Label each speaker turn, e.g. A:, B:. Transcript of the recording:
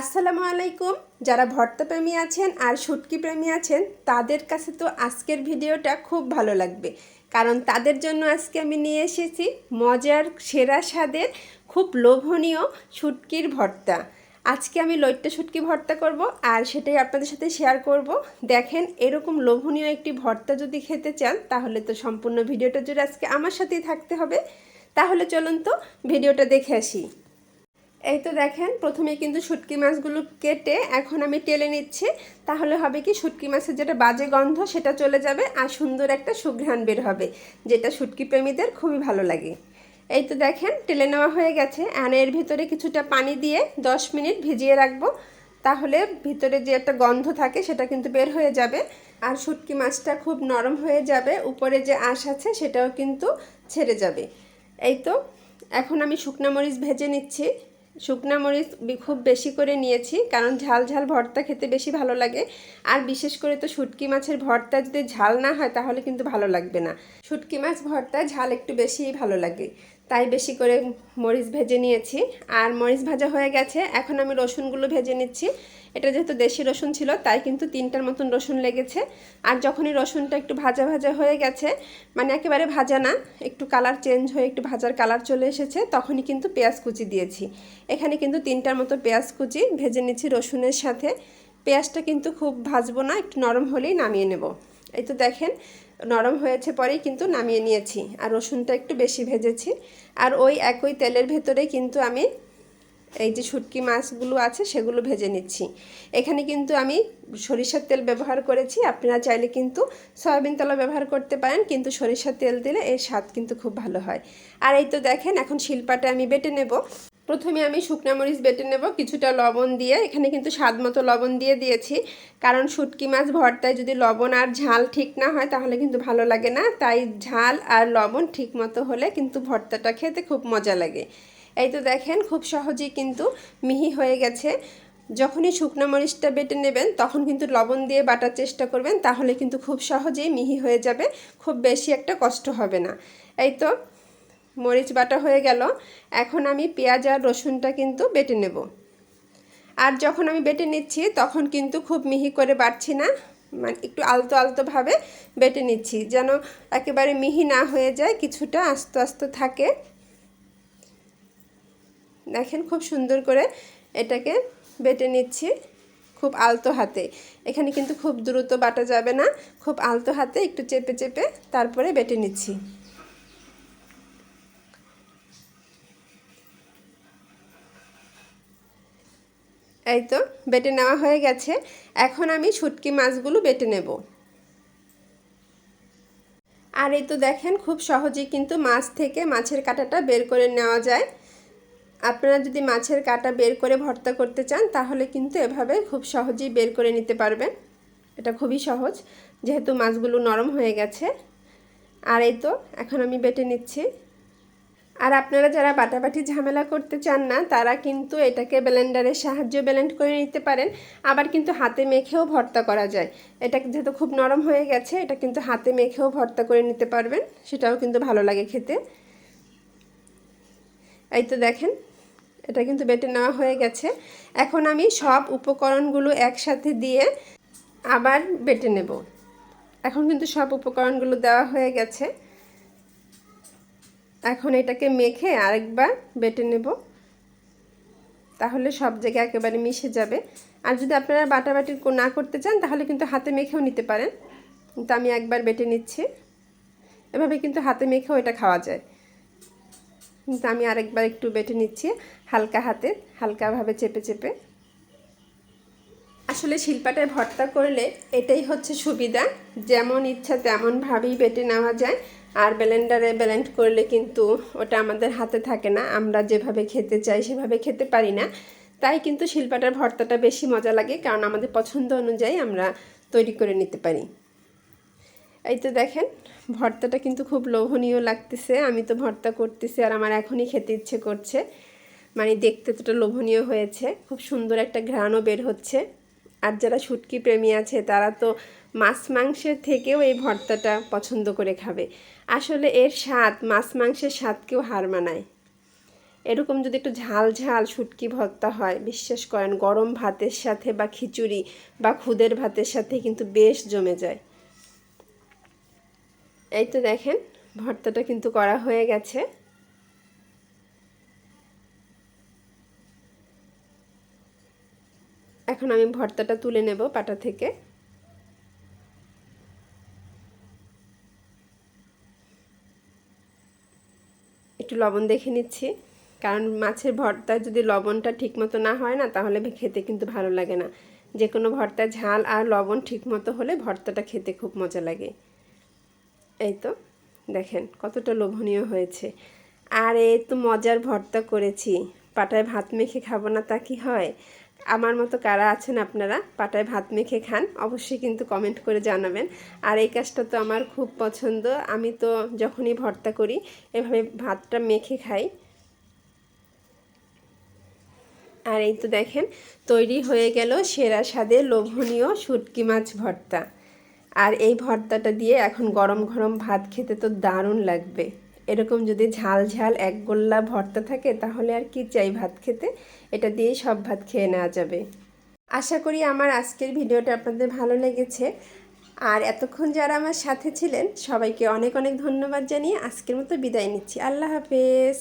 A: আসসালামু আলাইকুম। যারা ভর্তা প্রেমী আছেন আর শুটকি প্রেমী আছেন, তাদের কাছে তো আজকের ভিডিওটা খুব ভালো লাগবে। কারণ তাদের জন্য আজকে আমি নিয়ে এসেছি মজার, সেরা স্বাদের, খুব লোভনীয় শুটকির ভর্তা। আজকে আমি লইট্টা শুটকি ভর্তা করব আর সেটাই আপনাদের সাথে শেয়ার করব। দেখেন, এরকম লোভনীয় একটি ভর্তা যদি খেতে চান, তাহলে তো সম্পূর্ণ ভিডিওটা জুড়ে আজকে আমার সাথেই থাকতে হবে। তাহলে চলুন তো ভিডিওটা দেখে আসি। এই তো দেখেন, প্রথমে কিন্তু শুটকি মাছগুলো কেটে এখন আমি টেলে নিচ্ছি। তাহলে হবে কি, শুটকি মাছের যেটা বাজে গন্ধ, সেটা চলে যাবে আর সুন্দর একটা সুঘ্রাণ বের হবে, যেটা শুটকি প্রেমীদের খুবই ভালো লাগে। এই তো দেখেন, টেলে নেওয়া হয়ে গেছে। আর এর ভিতরে কিছুটা পানি দিয়ে 10 মিনিট ভিজিয়ে রাখব। তাহলে ভিতরে যে একটা গন্ধ থাকে, সেটা কিন্তু বের হয়ে যাবে। আর শুটকি মাছটা খুব নরম হয়ে যাবে, উপরে যে আঁশ আছে, সেটাও কিন্তু ছেড়ে যাবে। এই তো, এখন আমি শুকনো মরিচ ভেজে নিচ্ছি। শুকনা মরিচ খুব বেশি করে নিয়েছি, কারণ ঝাল ঝাল ভর্তা খেতে বেশি ভালো লাগে। আর বিশেষ করে তো শুটকি মাছের ভর্তা যদি ঝাল না হয়, তাহলে কিন্তু ভালো লাগবে না। শুটকি মাছ ভর্তা ঝাল একটু বেশিই ভালো লাগে। তাই বেশি করে মরিচ ভেজে নিয়েছি। আর মরিচ ভাজা হয়ে গেছে, এখন আমি রসুনগুলো ভেজে নিচ্ছি। এটা যেহেতু দেশি রসুন ছিল, তাই কিন্তু তিনটার মতন রসুন লেগেছে। আর যখনই রসুনটা একটু ভাজা ভাজা হয়ে গেছে মানে একেবারে ভাজা না, একটু কালার চেঞ্জ হয়ে একটু ভাজার কালার চলে এসেছে, তখনই কিন্তু পেঁয়াজ কুচি দিয়েছি। এখানে কিন্তু তিনটার মতো পেঁয়াজ কুচি ভেজে নিচ্ছি রসুনের সাথে। পেঁয়াজটা কিন্তু খুব ভাজবো না, একটু নরম হলেই নামিয়ে নেব। এই তো দেখেন, নরম হয়েছে পরেই কিন্তু নামিয়ে নিয়েছি। আর রসুনটা একটু বেশি ভেজেছি। আর ওই একই তেলের ভেতরে কিন্তু আমি এই যে শুটকি মাছগুলো আছে, সেগুলো ভেজে নিচ্ছি। এখানে কিন্তু আমি সরিষার তেল ব্যবহার করেছি। আপনারা চাইলে কিন্তু সয়াবিন তেলও ব্যবহার করতে পারেন, কিন্তু সরিষার তেল দিলে এর স্বাদ কিন্তু খুব ভালো হয়। আর এই তো দেখেন, এখন শিলপাটা আমি বেটে নেব। প্রথমে আমি শুকনো মরিচ বেটে নেব, কিছুটা লবণ দিয়ে। এখানে কিন্তু স্বাদ মতো লবণ দিয়ে দিয়েছি। কারণ শুটকি মাছ ভর্তায় যদি লবণ আর ঝাল ঠিক না হয়, তাহলে কিন্তু ভালো লাগে না। তাই ঝাল আর লবণ ঠিক মতো হলে কিন্তু ভর্তাটা খেতে খুব মজা লাগে। এই তো দেখেন, খুব সহজেই কিন্তু মিহি হয়ে গেছে। যখনই শুকনো মরিচটা বেটে নেবেন, তখন কিন্তু লবণ দিয়ে বাটার চেষ্টা করবেন, তাহলে কিন্তু খুব সহজেই মিহি হয়ে যাবে, খুব বেশি একটা কষ্ট হবে না। এই তো মরিচ বাটা হয়ে গেল, এখন আমি পেঁয়াজ আর রসুনটা কিন্তু বেটে নেব। আর যখন আমি বেটে নিচ্ছি, তখন কিন্তু খুব মিহি করে বাটছি না মানে একটু আলতো আলতোভাবে বেটে নিচ্ছি, যেন একেবারে মিহি না হয়ে যায়, কিছুটা আস্তে আস্তে থাকে। দেখেন খুব সুন্দর করে এটাকে বেটে নিচ্ছি খুব আলতো হাতে। এখানে কিন্তু খুব দ্রুত বাটা যাবে না, খুব আলতো হাতে একটু চেপে চেপে তারপরে বেটে নিচ্ছি। এই তো বেটে নেওয়া হয়ে গেছে, এখন আমি শুটকি মাছগুলো বেটে নেব। আর এই তো দেখেন খুব সহজেই কিন্তু মাছ থেকে মাছের কাঁটাটা বের করে নেওয়া যায়। আপনারা যদি মাছের কাঁটা বের করে ভর্তা করতে চান, তাহলে কিন্তু এভাবে খুব সহজেই বের করে নিতে পারবেন। এটা খুবই সহজ, যেহেতু মাছগুলো নরম হয়ে গেছে। আর এই তো, এখন আমি বেটে নিচ্ছি। আর আপনারা যারা বাটাবাটি ঝামেলা করতে চান না, তারা কিন্তু এটাকে ব্লেন্ডারের সাহায্যে ব্লেন্ড করে নিতে পারেন। আবার কিন্তু হাতে মেখেও ভর্তা করা যায়। এটা যেহেতু খুব নরম হয়ে গেছে, এটা কিন্তু হাতে মেখেও ভর্তা করে নিতে পারবেন। সেটাও কিন্তু ভালো লাগে খেতে। এই তো দেখেন এটা কিন্তু বেটে নেওয়া হয়ে গেছে। এখন আমি সব উপকরণগুলো একসাথে দিয়ে আবার বেটে নেব। এখন কিন্তু সব উপকরণগুলো দেওয়া হয়ে গেছে। এখন এটাকে মেখে আরেকবার বেটে নেব। তাহলে সব জায়গায় একেবারে মিশে যাবে। আর যদি আপনারা বাটাবাটি না করতে চান, তাহলে কিন্তু হাতে মেখেও নিতে পারেন। কিন্তু আমি একবার বেটে নিচ্ছি। এভাবে কিন্তু হাতে মেখেও এটা খাওয়া যায়। কিন্তু আমি আরেকবার একটু বেটে নিচ্ছি। হালকা হাতে, হালকাভাবে চেপে চেপে। আসলে শিল্পাটায় ভর্তা করলে এটাই হচ্ছে সুবিধা। যেমন ইচ্ছা তেমনভাবেই বেটে নেওয়া যায়। আর ব্লেন্ডারে ব্লেন্ড করলে কিন্তু ওটা আমাদের হাতে থাকে না। আমরা যেভাবে খেতে চাই সেভাবে খেতে পারি না। তাই কিন্তু শিল্পাটার ভর্তাটা বেশি মজা লাগে, কারণ আমাদের পছন্দ অনুযায়ী আমরা তৈরি করে নিতে পারি। এই তো দেখেন, ভর্তাটা কিন্তু খুব লোভনীয় লাগতেছে। আমি তো ভর্তা করতেছি আর আমার এখনই খেতে ইচ্ছে করছে। মানে দেখতে তোটা লোভনীয় হয়েছে। খুব সুন্দর একটা ঘ্রাণও বের হচ্ছে। আর যারা শুটকি প্রেমী আছে, তারা তো মাছ মাংসের থেকেও এই ভর্তাটা পছন্দ করে খাবে। আসলে এর স্বাদ, মাছ মাংসের স্বাদকেও হার মানায়। এরকম যদি একটু ঝাল ঝাল শুটকি ভর্তা হয়, বিশ্বাস করেন গরম ভাতের সাথে বা খিচুড়ি বা খুদের ভাতের সাথে কিন্তু বেশ জমে যায়। এই তো দেখেন, ভর্তাটা কিন্তু করা হয়ে গেছে। এখন আমি ভর্তাটা তুলে নেব পাটা থেকে। একটু লবণ দেখে নিচ্ছি, কারণ মাছের ভর্তায় যদি লবণটা ঠিকমতো না হয় না, তাহলে খেতে কিন্তু ভালো লাগে না। যে কোনো ভর্তায় ঝাল আর লবণ ঠিকমতো হলে ভর্তাটা খেতে খুব মজা লাগে। এই তো, দেখেন কতটা লোভনীয় হয়েছে। আর এই তো মজার ভর্তা করেছি। পাটায় ভাত মেখে খাব না তা কি হয়? আমার মতো কারা আছেন আপনারা? পাটায় ভাত মেখে খান, অবশ্যই কিন্তু কমেন্ট করে জানাবেন। আর এই কাজটা তো আমার খুব পছন্দ। আমি তো যখনই ভর্তা করি, এভাবে ভাতটা মেখে খাই। আর এই তো দেখেন, তৈরি হয়ে গেল সেরা স্বাদে লোভনীয় শুটকি মাছ ভর্তা। আর এই ভর্তাটা দিয়ে এখন গরম গরম ভাত খেতে তো দারুণ লাগবে। এরকম যদি ঝাল ঝাল এক গোল্লা ভর্তা থাকে, তাহলে আর কি চাই ভাত খেতে? এটা দিয়ে সব ভাত খেয়ে নেওয়া যাবে। আশা করি আমার আজকের ভিডিওটা আপনাদের ভালো লেগেছে। আর এতক্ষণ যারা আমার সাথে ছিলেন, সবাইকে অনেক অনেক ধন্যবাদ জানিয়ে আজকের মতো বিদায় নিচ্ছি। আল্লাহ হাফেজ।